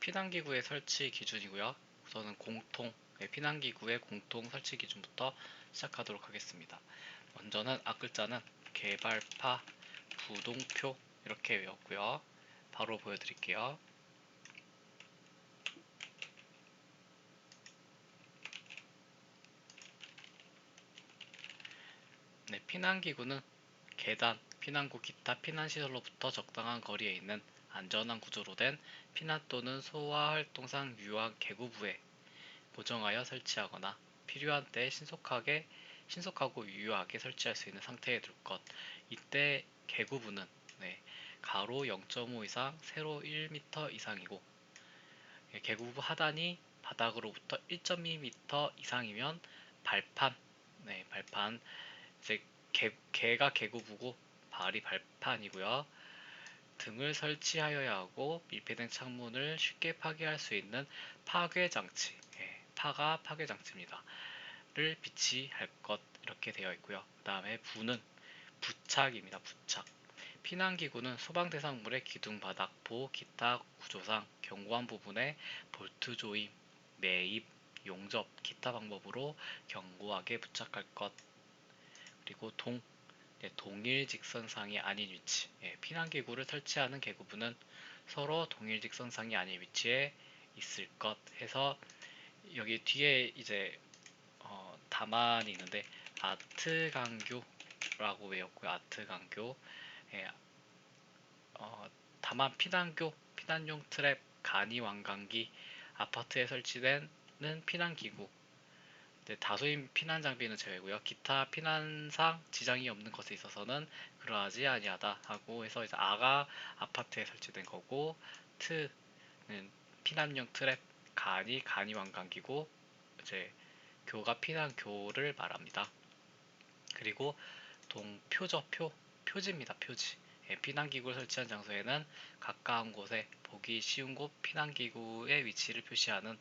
피난기구의 설치 기준이고요. 우선은 공통, 네, 피난기구의 공통 설치 기준부터 시작하도록 하겠습니다. 먼저는 앞글자는 개발파 부동표 이렇게 외웠고요. 바로 보여드릴게요. 네, 피난기구는 계단, 피난구 기타 피난시설로부터 적당한 거리에 있는 안전한 구조로 된 피난 또는 소화 활동상 유효한 개구부에 고정하여 설치하거나 필요한 때에 신속하게 신속하고 유효하게 설치할 수 있는 상태에 둘 것. 이때 개구부는 네, 가로 0.5 이상, 세로 1m 이상이고 예, 개구부 하단이 바닥으로부터 1.2m 이상이면 발판, 네, 발판 이제 개, 개가 개구부고 발이 발판이고요. 등을 설치하여야 하고 밀폐된 창문을 쉽게 파괴할 수 있는 파괴 장치, 예, 파가 파괴 장치입니다. 를 비치할 것 이렇게 되어 있고요. 그 다음에 부는 부착입니다. 부착. 피난기구는 소방 대상물의 기둥 바닥, 보, 기타 구조상 견고한 부분에 볼트 조임, 매입, 용접, 기타 방법으로 견고하게 부착할 것. 그리고 동, 네, 동일 직선상이 아닌 위치. 예, 피난기구를 설치하는 계구부는 서로 동일 직선상이 아닌 위치에 있을 것 해서 여기 뒤에 이제 어, 다만이 있는데 아트 강교라고 외웠고요. 아트 강교. 예, 어, 다만 피난교, 피난용 트랩, 간이 완강기, 아파트에 설치되는 피난기구, 다수인 피난 장비는 제외고요. 기타 피난상 지장이 없는 것에 있어서는 그러하지 아니하다 하고 해서 이제 아가 아파트에 설치된 거고 트는 피난용 트랩, 간이 간이 완강기고 이제 교가 피난교를 말합니다. 그리고 동표저 표 표지입니다. 표지. 예, 피난기구를 설치한 장소에는 가까운 곳에 보기 쉬운 곳 피난기구의 위치를 표시하는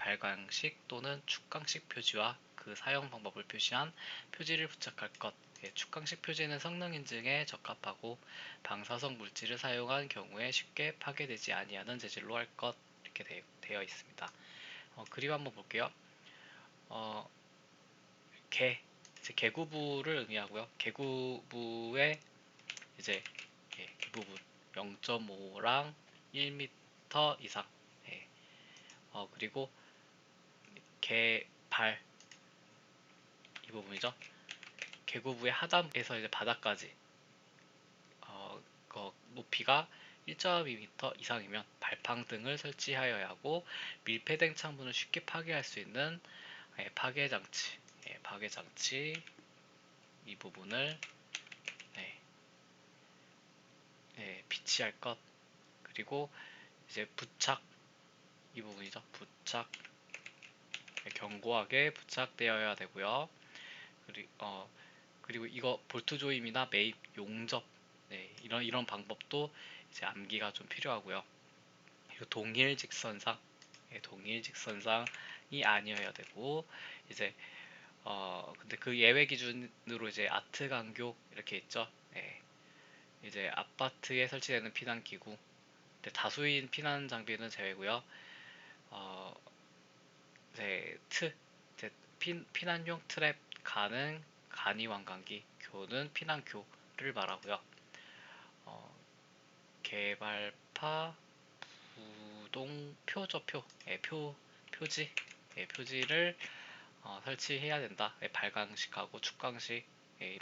발광식 또는 축광식 표지와 그 사용 방법을 표시한 표지를 부착할 것. 예, 축광식 표지는 성능 인증에 적합하고 방사성 물질을 사용한 경우에 쉽게 파괴되지 아니하는 재질로 할 것. 이렇게 되 어 있습니다. 어, 그림 한번 볼게요. 어, 개, 이제 개구부를 의미하고요. 개구부의 이제 예, 이 부분 0.5랑 1m 이상. 예. 어, 그리고 개발 이 부분이죠. 개구부의 하단에서 이제 바닥까지 어, 그 높이가 1.2m 이상이면 발판 등을 설치하여야 하고 밀폐된 창문을 쉽게 파괴할 수 있는 예, 파괴 장치, 예, 파괴 장치 이 부분을 예, 예, 비치할 것 그리고 이제 부착 이 부분이죠. 부착 예, 견고하게 부착되어야 되고요. 그리, 어, 그리고 이거 볼트 조임이나 매입, 용접 네, 이런 이런 방법도 이제 암기가 좀 필요하고요. 그리고 동일 직선상 예, 동일 직선상이 아니어야 되고 이제 어 근데 그 예외 기준으로 이제 아트 강교 이렇게 있죠. 예, 이제 아파트에 설치되는 피난 기구 다수인 피난 장비는 제외고요. 어, 네, 트, 이제 피, 피난용 트랩 가는 간이 완강기, 교는 피난교를 말하고요. 어, 개발파 부동 표저표, 예, 표 표지, 예, 표지를 어, 설치해야 된다. 예, 발광식하고 축광식 예,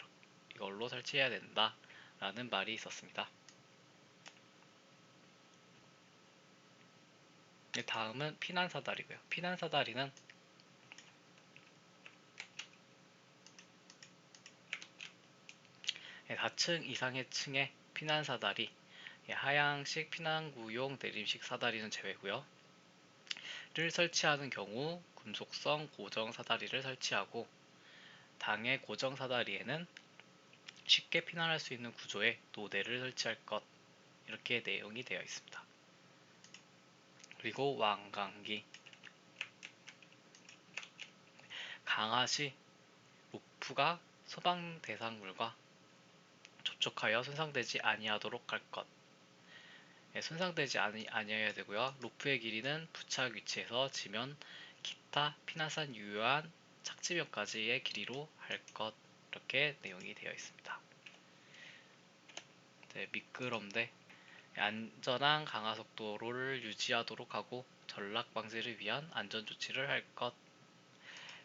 이걸로 설치해야 된다. 라는 말이 있었습니다. 다음은 피난사다리고요. 피난사다리는 네, 4층 이상의 층의 피난사다리 예, 하향식 피난구용 내림식 사다리는 제외고요. 를 설치하는 경우 금속성 고정 사다리를 설치하고 당의 고정 사다리에는 쉽게 피난할 수 있는 구조에 노대를 설치할 것 이렇게 내용이 되어 있습니다. 그리고 왕강기 강하시 루프가 소방 대상물과 접촉하여 손상되지 아니하도록 할 것. 예, 손상되지 아니, 아니어야 되고요. 로프의 길이는 부착 위치에서 지면 기타 피난산 유효한 착지면까지의 길이로 할 것 이렇게 내용이 되어 있습니다. 네, 미끄럼대 안전한 강하 속도를 유지하도록 하고 전락 방지를 위한 안전 조치를 할 것.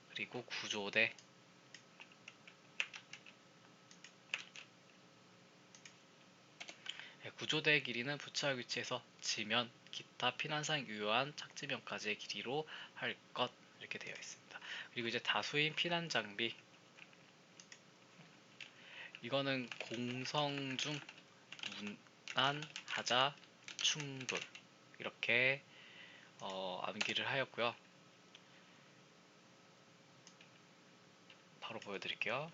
그리고 구조대. 네, 구조대의 길이는 부착 위치에서 지면 기타 피난상 유효한 착지면까지의 길이로 할 것. 이렇게 되어 있습니다. 그리고 이제 다수인 피난 장비. 이거는 공성 중문 안 하자 충돌 이렇게 어, 암기를 하였고요. 바로 보여드릴게요.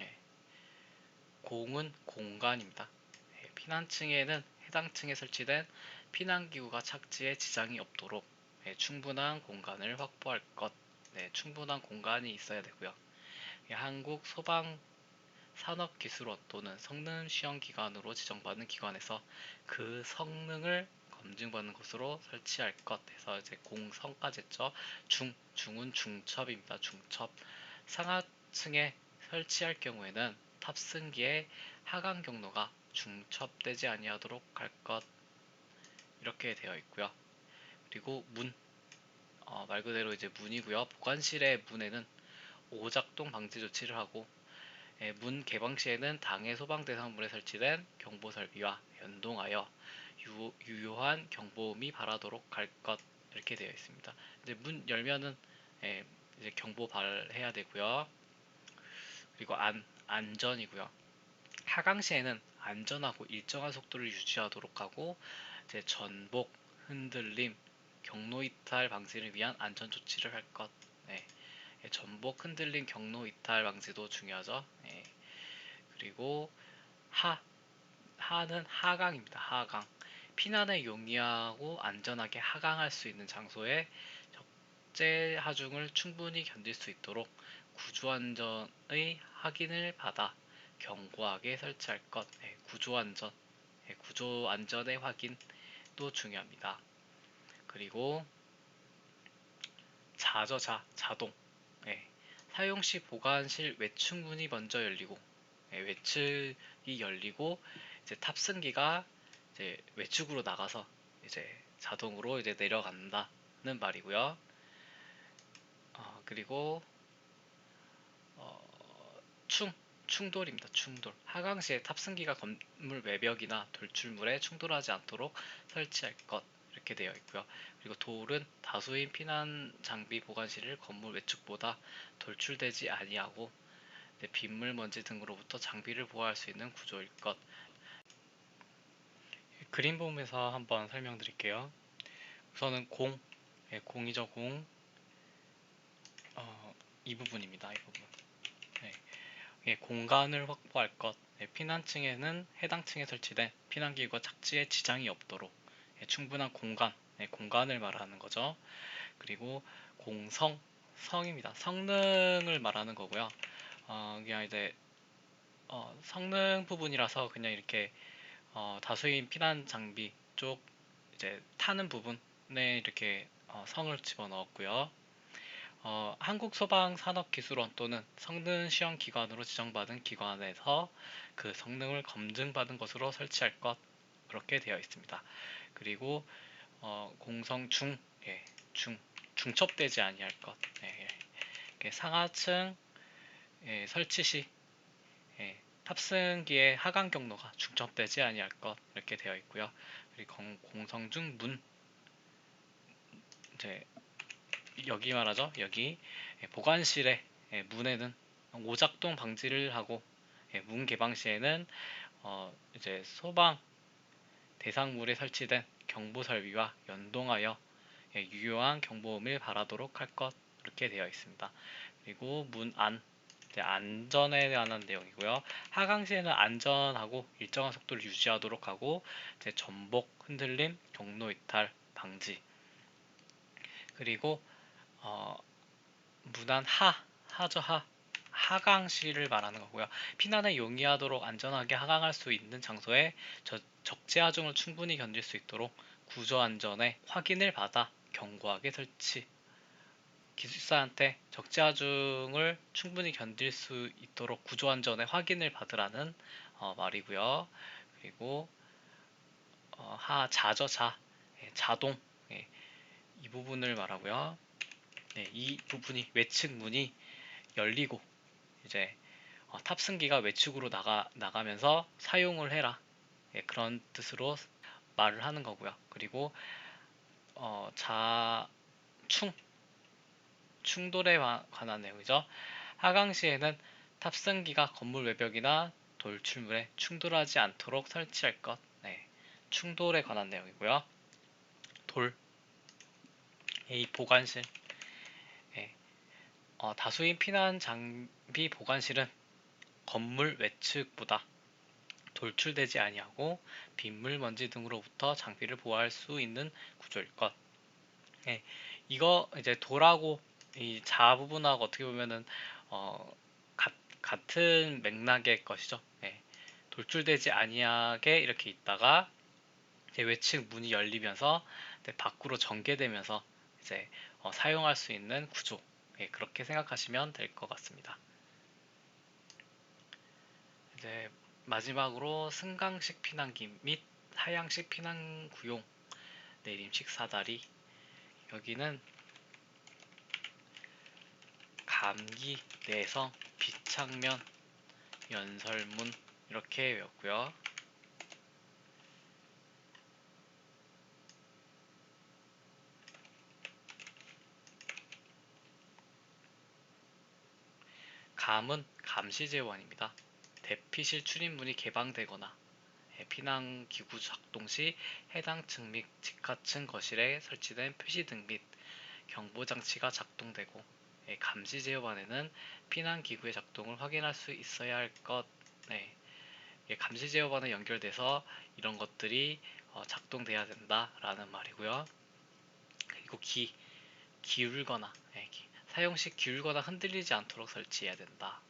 예. 공은 공간입니다. 예, 피난층에는 해당 층에 설치된 피난기구가 착지에 지장이 없도록 예, 충분한 공간을 확보할 것, 네, 충분한 공간이 있어야 되고요. 예, 한국 소방 산업기술원 또는 성능 시험 기관으로 지정받은 기관에서 그 성능을 검증받는 곳으로 설치할 것 해서 이제 공성까지 했죠. 중 중은 중첩입니다. 중첩 상하층에 설치할 경우에는 탑승기의 하강 경로가 중첩되지 아니하도록 할 것 이렇게 되어 있고요. 그리고 문 어, 말 그대로 이제 문이고요. 보관실의 문에는 오작동 방지 조치를 하고 예, 문 개방 시에는 당해 소방 대상물에 설치된 경보 설비와 연동하여 유, 효한 경보음이 발하도록 할 것 이렇게 되어 있습니다. 이제 문 열면은 예, 이제 경보 발해야 되고요. 그리고 안 안전이고요. 하강 시에는 안전하고 일정한 속도를 유지하도록 하고 이제 전복, 흔들림, 경로 이탈 방지를 위한 안전 조치를 할 것. 네. 예, 전복, 흔들림, 경로 이탈 방지도 중요하죠. 네. 그리고 하 하는 하강입니다. 하강. 피난에 용이하고 안전하게 하강할 수 있는 장소에 적재 하중을 충분히 견딜 수 있도록 구조안전의 확인을 받아 견고하게 설치할 것. 네, 구조안전. 네, 구조안전의 확인도 중요합니다. 그리고 자저자 자동. 네, 사용 시 보관실 외축 문이 먼저 열리고 네, 외측이 열리고 이제 탑승기가 이제 외축으로 나가서 이제 자동으로 이제 내려간다는 말이고요. 어, 그리고 어, 충 충돌입니다. 충돌. 하강 시에 탑승기가 건물 외벽이나 돌출물에 충돌하지 않도록 설치할 것 이렇게 되어 있고요. 그리고 돌은 다수인 피난 장비 보관실을 건물 외축보다 돌출되지 아니하고 빗물 먼지 등으로부터 장비를 보호할 수 있는 구조일 것. 그림 보면서 한번 설명드릴게요. 우선은 공, 예, 공이죠 공. 어, 이 부분입니다. 이 부분. 네. 예, 공간을 확보할 것. 예, 피난층에는 해당 층에 설치된 피난기구가 착지에 지장이 없도록 예, 충분한 공간, 예, 공간을 말하는 거죠. 그리고 공성, 성입니다. 성능을 말하는 거고요. 어, 그냥 이제 어, 성능 부분이라서 그냥 이렇게 어, 다수인 피난 장비 쪽 이제 타는 부분에 이렇게 어, 성을 집어넣었고요. 어, 한국소방산업기술원 또는 성능시험기관으로 지정받은 기관에서 그 성능을 검증받은 것으로 설치할 것 그렇게 되어 있습니다. 그리고 어, 공성 중, 예, 중 중첩되지 아니할 것. 예, 예. 상하층 예, 설치 시 예, 탑승기의 하강 경로가 중첩되지 아니할 것 이렇게 되어 있고요. 그리고 공성 중 문 이제 여기 말하죠. 여기 예, 보관실의 예, 문에는 오작동 방지를 하고 예, 문 개방 시에는 어 이제 소방 대상물에 설치된 경보 설비와 연동하여 유효한 경보음을 발하도록 할 것 이렇게 되어 있습니다. 그리고 문안 안전에 관한 내용이고요. 하강 시에는 안전하고 일정한 속도를 유지하도록 하고 이제 전복, 흔들림, 경로 이탈 방지 그리고 어, 문안 하 하죠 하 하강 시를 말하는 거고요. 피난에 용이하도록 안전하게 하강할 수 있는 장소에 저- 적재하중을 충분히 견딜 수 있도록 구조 안전의 확인을 받아 견고하게 설치. 기술사한테 적재하중을 충분히 견딜 수 있도록 구조 안전의 확인을 받으라는 어, 말이고요. 그리고 어, 하 자저 자 예, 자동 예, 이 부분을 말하고요. 네, 이 부분이 외측 문이 열리고 이제 어, 탑승기가 외측으로 나가 나가면서 사용을 해라 예, 그런 뜻으로 말을 하는 거고요. 그리고 어, 자충 충돌에 관- 관한 내용이죠. 하강 시에는 탑승기가 건물 외벽이나 돌출물에 충돌하지 않도록 설치할 것. 네, 충돌에 관한 내용이고요. 돌, A 보관실. 예, 어, 다수인 피난 장비 보관실은 건물 외측보다 돌출되지 아니하고 빗물, 먼지 등으로부터 장비를 보호할 수 있는 구조일 것. 예, 이거 이제 돌하고 이 자 부분하고 어떻게 보면은 어, 가- 같은 맥락의 것이죠. 예, 돌출되지 아니하게 이렇게 있다가 외측 문이 열리면서 밖으로 전개되면서 이제 어, 사용할 수 있는 구조. 예, 그렇게 생각하시면 될 것 같습니다. 이제 마지막으로 승강식 피난기 및 하향식 피난 구용 내림식 사다리 여기는 감기 내성 비창면 연설문 이렇게 외웠고요. 감은 감시제원입니다. 대피실 출입문이 개방되거나 예, 피난기구 작동 시 해당 층 및 직하층 거실에 설치된 표시 등 및 경보장치가 작동되고 예, 감시제어반에는 피난기구의 작동을 확인할 수 있어야 할 것. 네. 예, 감시제어반에 연결돼서 이런 것들이 어, 작동돼야 된다라는 말이고요. 그리고 기, 기울거나 예, 기- 사용 시 기울거나 흔들리지 않도록 설치해야 된다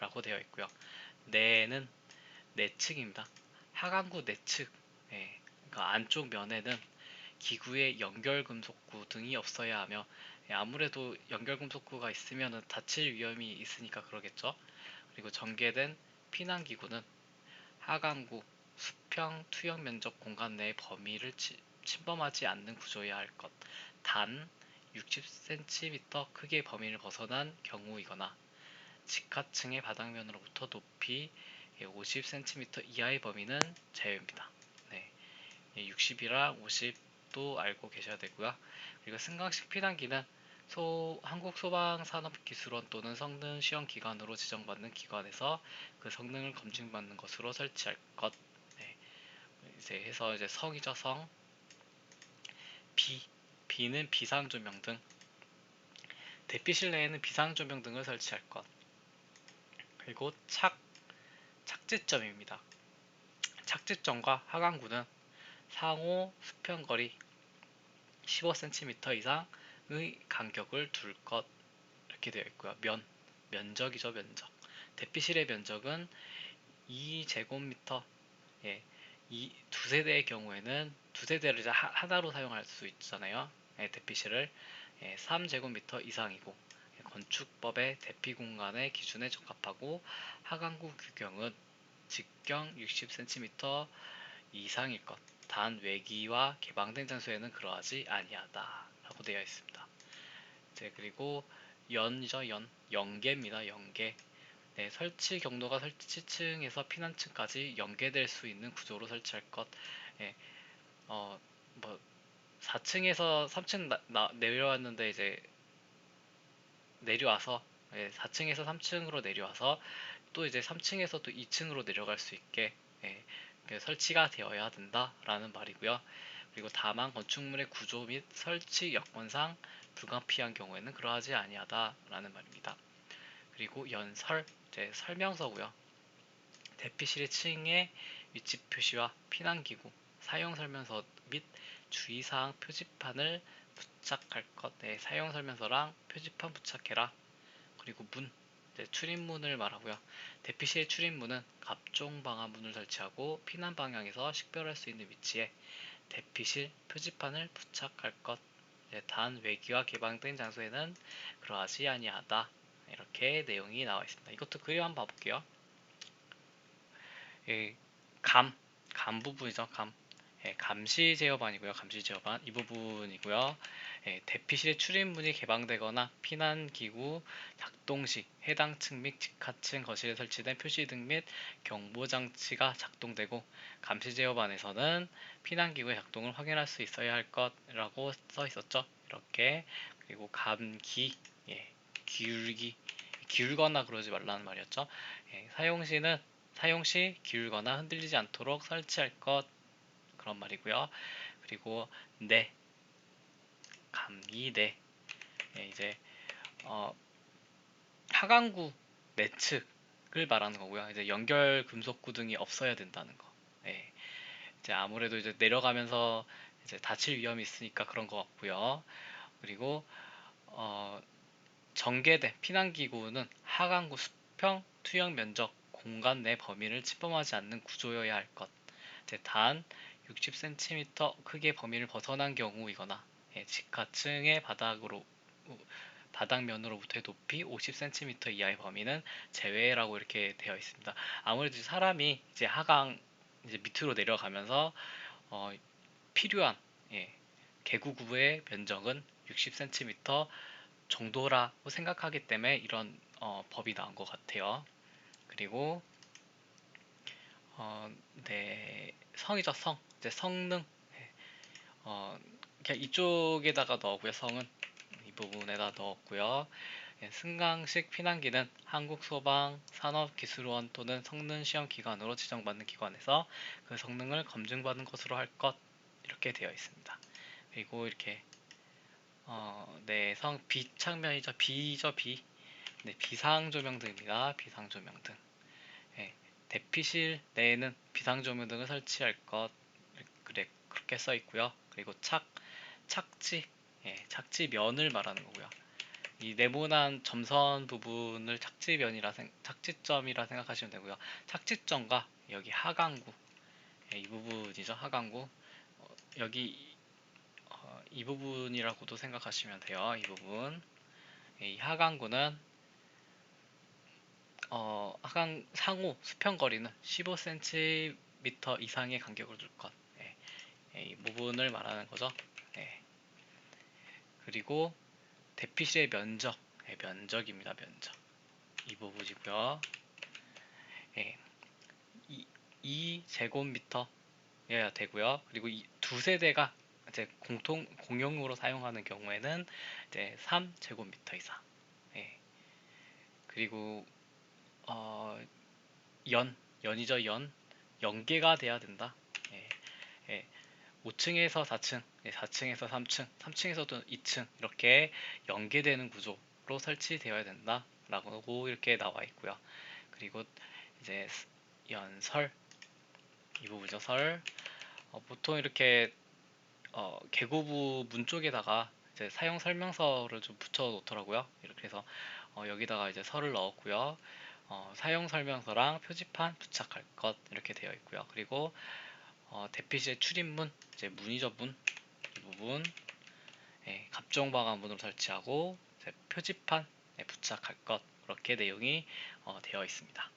라고 되어 있고요. 내는 내측입니다. 하강구 내측, 예, 그러니까 안쪽 면에는 기구의 연결 금속구 등이 없어야 하며 예, 아무래도 연결 금속구가 있으면 다칠 위험이 있으니까 그러겠죠. 그리고 전개된 피난 기구는 하강구 수평 투영 면적 공간 내의 범위를 치- 침범하지 않는 구조여야 할 것. 단 60cm 크기의 범위를 벗어난 경우이거나 직하층의 바닥면으로부터 높이 50cm 이하의 범위는 제외입니다. 네, 60이랑 50도 알고 계셔야 되고요. 그리고 승강식 피난기는 소, 한국소방산업기술원 또는 성능 시험 기관으로 지정받는 기관에서 그 성능을 검증받는 것으로 설치할 것. 네, 이제 해서 이제 성이죠 성. 비 비는 비상 조명 등 대피실 내에는 비상 조명 등을 설치할 것. 그리고 착 착지점입니다. 착지점과 하강구는 상호 수평거리 15cm 이상의 간격을 둘 것 이렇게 되어 있고요. 면 면적이죠 면적. 대피실의 면적은 2제곱미터. 예, 이 두 세대의 경우에는 두 세대를 하나로 사용할 수 있잖아요. 예, 대피실을 예, 3제곱미터 이상이고 예, 건축법의 대피 공간의 기준에 적합하고 하강구 규경은 직경 60cm 이상일 것. 단 외기와 개방된 장소에는 그러하지 아니하다 라고 되어 있습니다. 이제 그리고 연이죠 연 연계입니다 연계. 네, 설치 경로가 설치층에서 피난층까지 연계될 수 있는 구조로 설치할 것. 예, 어, 뭐 4층에서 3층 나, 나- 내려왔는데 이제 내려와서 예, 4층에서 3층으로 내려와서 또 이제 3층에서 또 2층으로 내려갈 수 있게 예, 그 설치가 되어야 된다라는 말이고요. 그리고 다만 건축물의 구조 및 설치 여건상 불가피한 경우에는 그러하지 아니하다라는 말입니다. 그리고 연설 이제 설명서고요. 대피실의 층의 위치 표시와 피난 기구 사용 설명서 및 주의사항 표지판을 부착할 것. 네, 사용 설명서랑 표지판 부착해라. 그리고 문 이제 출입문을 말하고요. 대피실 출입문은 갑종 방화문을 설치하고 피난 방향에서 식별할 수 있는 위치에 대피실 표지판을 부착할 것. 이제 단 외기와 개방된 장소에는 그러하지 아니하다. 이렇게 내용이 나와 있습니다. 이것도 그림 한번 봐볼게요. 이 감, 감 부분이죠. 감. 예, 감시 제어반이고요. 감시 제어반 이 부분이고요. 예, 대피실의 출입문이 개방되거나 피난 기구 작동 시 해당 층 및 직하층 거실에 설치된 표시 등 및 경보 장치가 작동되고 감시 제어반에서는 피난 기구의 작동을 확인할 수 있어야 할 것이라고 써 있었죠. 이렇게 그리고 감기 예, 기울기 기울거나 그러지 말라는 말이었죠. 예, 사용 시는 사용 시 기울거나 흔들리지 않도록 설치할 것 그런 말이고요. 그리고 내 감기 내 예, 이제 어, 하강구 내측을 말하는 거고요. 이제 연결 금속구 등이 없어야 된다는 거. 예, 이제 아무래도 이제 내려가면서 이제 다칠 위험이 있으니까 그런 것 같고요. 그리고 어, 전개된 피난기구는 하강구 수평 투영 면적 공간 내 범위를 침범하지 않는 구조여야 할 것. 이제 단 60cm 크기의 범위를 벗어난 경우이거나 예, 직하층의 바닥으로 바닥면으로부터의 높이 50cm 이하의 범위는 제외라고 이렇게 되어 있습니다. 아무래도 사람이 이제 하강 이제 밑으로 내려가면서 어, 필요한 예, 개구 구의 면적은 60cm 정도라고 생각하기 때문에 이런 어, 법이 나온 것 같아요. 그리고 어, 네 성이죠 성 이제 성능 예, 어, 이쪽에다가 넣었고요 성은 이 부분에다 넣었고요. 예, 승강식 피난기는 한국소방산업기술원 또는 성능시험기관으로 지정받는 기관에서 그 성능을 검증받은 것으로 할 것 이렇게 되어 있습니다. 그리고 이렇게 어, 네, 성 비창면이죠. 비죠, 비. 네, 비상조명등입니다. 비상조명등. 네, 대피실 내에는 비상조명등을 설치할 것 그래 그렇게 써 있고요. 그리고 착 착지 예, 착지면을 말하는 거고요. 이 네모난 점선 부분을 착지면이라 생, 착지점이라 생각하시면 되고요. 착지점과 여기 하강구 예, 이 부분이죠. 하강구 어, 여기 어, 이 부분이라고도 생각하시면 돼요. 이 부분 예, 이 하강구는 어, 하강 상호 수평 거리는 15cm 이상의 간격을 둘 것. 예, 예, 이 부분을 말하는 거죠. 예. 그리고 대피실의 면적, 예, 면적입니다. 면적. 이 부분이고요. 예, 2, 제곱미터여야 되고요. 그리고 이 두 세대가 이제 공통 공용으로 사용하는 경우에는 이제 3 제곱미터 이상. 예. 그리고 어, 연 연이죠 연 연계가 돼야 된다. 예. 예. 5층에서 4층, 4층에서 3층, 3층에서도 2층 이렇게 연계되는 구조로 설치되어야 된다라고 이렇게 나와 있고요. 그리고 이제 연설 이 부분이죠 설 어, 보통 이렇게 어, 개구부 문 쪽에다가 이제 사용 설명서를 좀 붙여 놓더라고요. 이렇게 해서 어, 여기다가 이제 설을 넣었고요. 어, 사용 설명서랑 표지판 부착할 것 이렇게 되어 있고요. 그리고 어, 대피실의 출입문, 이제 문의저분 부분, 예, 갑종방안문으로 설치하고 표지판에 예, 부착할 것 그렇게 내용이 어, 되어 있습니다.